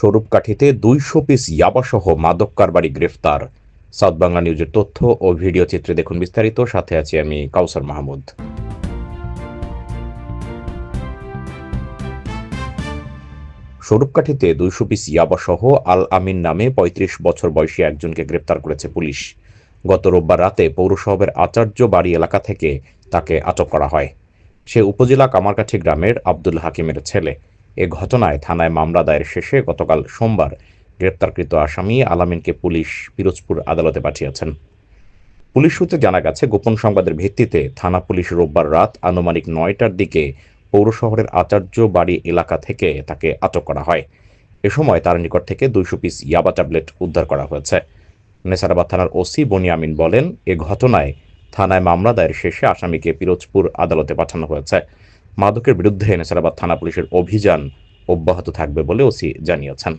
স্বরূপকাঠিতে দুইশো পিস ইয়াবাসহ মাদক কারবারি গ্রেফতার। সাউথ বাংলা নিউজের তথ্য ও ভিডিও চিত্রে দেখুন বিস্তারিত। সাথে আছি আমি কাউসার মাহমুদ। স্বরূপকাঠিতে দুইশো পিস ইয়াবাসহ আল আমিন নামে ৩৫ বছর বয়সী একজনকে গ্রেপ্তার করেছে পুলিশ। গত রোববার রাতে পৌরসভার আচার্য বাড়ি এলাকা থেকে তাকে আটক করা হয়। সে উপজেলা কামারকাঠি গ্রামের আব্দুল হাকিমের ছেলে। এ ঘটনায় থানায় মামলা দায়ের শেষে গতকাল সোমবার গ্রেপ্তারকৃত আসামি আলামিনকে পুলিশ পিরোজপুর আদালতে পাঠিয়েছেন। পুলিশ সূত্রে জানা গেছে, গোপন সংবাদের ভিত্তিতে থানা পুলিশ রোববার রাত আনুমানিক নয়টার দিকে পৌর শহরের আচার্য বাড়ি এলাকা থেকে তাকে আটক করা হয়। এ সময় তার নিকট থেকে দুইশো পিস ইয়াবা ট্যাবলেট উদ্ধার করা হয়েছে। নেসারাবাদ থানার ওসি বনিয়ামিন বলেন, এ ঘটনায় থানায় মামলা দায়ের শেষে আসামিকে পিরোজপুর আদালতে পাঠানো হয়েছে। মাদকের বিরুদ্ধে নেসারাবাদ থানা পুলিশের অভিযান অব্যাহত থাকবে বলে ওসি জানিয়েছেন।